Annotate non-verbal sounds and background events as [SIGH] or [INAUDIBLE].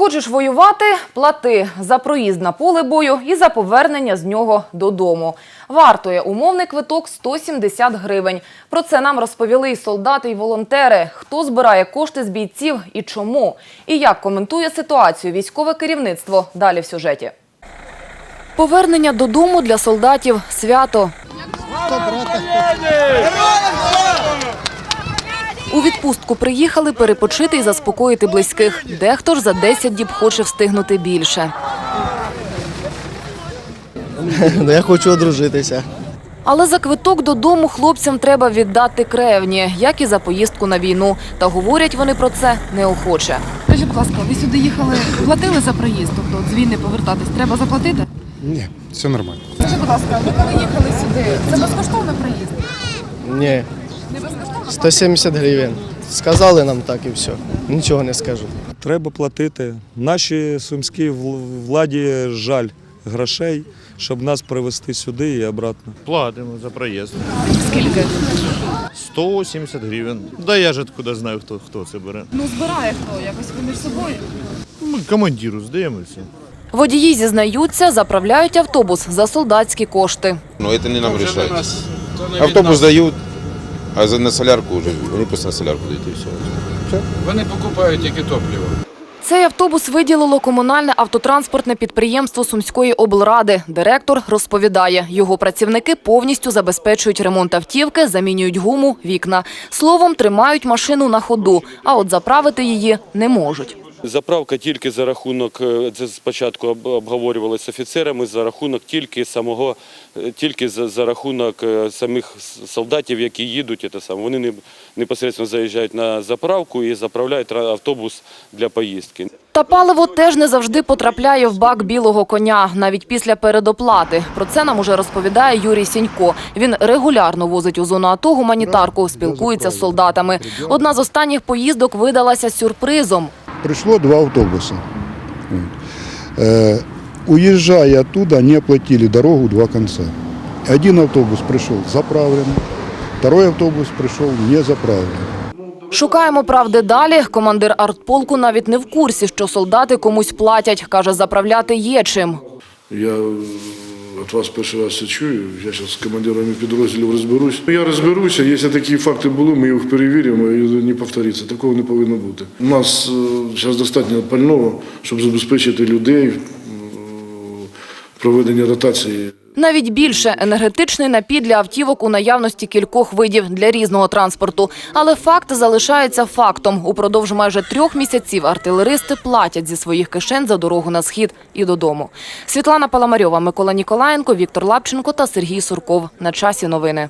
Хочеш воювати – плати за проїзд на поле бою і за повернення з нього додому. Вартує умовний квиток 170 гривень. Про це нам розповіли і солдати, і волонтери. Хто збирає кошти з бійців і чому? І як коментує ситуацію військове керівництво – далі в сюжеті. Повернення додому для солдатів – свято. У відпустку приїхали перепочити і заспокоїти близьких. Дехто ж за 10 діб хоче встигнути більше. [LAUGHS] Ну, я хочу одружитися. Але за квиток додому хлопцям треба віддати кревні, як і за поїздку на війну. Та говорять вони про це неохоче. Скажіть, будь ласка, ви сюди їхали, платили за проїзд, тобто з війни повертатись, треба заплатити? Ні, все нормально. Скажіть, будь ласка, ви коли їхали сюди, це безкоштовний проїзд? Ні? 170 гривень. Сказали нам так і все. Нічого не скажу. Треба платити. Нашій сумській владі жаль грошей, щоб нас привезти сюди і обратно. Платимо за проїзд. Скільки? 170 гривень. Да я ж откуда знаю, хто, хто це бере. Ну, збирає хто, якось ви між собою. Ми командиру здаємо і все. Водії зізнаються, заправляють автобус за солдатські кошти. Но это не нам решать. Автобус дают, а за на солярку вже вони просто на солярку дают и все. Вони покупають тільки топливо. Цей автобус виділило комунальне автотранспортне підприємство Сумської облради. Директор розповідає, його працівники повністю забезпечують ремонт автівки, замінюють гуму, вікна. Словом, тримають машину на ходу, а от заправити її не можуть. Заправка тільки за рахунок, е, це спочатку об- обговорювалося з офіцерами, за рахунок тільки самого, е, тільки за, за рахунок е, самих солдатів, які їдуть. Це саме. Вони не, непосередньо заїжджають на заправку і заправляють ра- автобус для поїздки. Та паливо теж не завжди потрапляє в бак білого коня, навіть після передоплати. Про це нам уже розповідає Юрій Сінько. Він регулярно возить у зону АТО гуманітарку, спілкується з солдатами. Одна з останніх поїздок видалася сюрпризом. Пришло два автобуса. Вот. Э, уезжая оттуда, они оплатили дорогу два конца. Один автобус пришел заправленный, второй автобус пришел не заправленный. Шукаємо правди далі. Командир артполку навіть не в курсі, що солдати комусь платять. Каже, заправляти є чим. Я від вас перший раз це чую. Я зараз з командирами підрозділів розберусь. Я розберуся. Якщо такі факти були, ми їх перевіримо і не повториться. Такого не повинно бути. У нас зараз достатньо пального, щоб забезпечити людей е, проведення ротації. Навіть більше енергетичний напій для автівок у наявності кількох видів для різного транспорту. Але факт залишається фактом. Упродовж майже трьох місяців артилеристи платять зі своїх кишень за дорогу на схід і додому. Світлана Паламарьова, Микола Ніколаєнко, Віктор Лапченко та Сергій Сурков. На часі новини.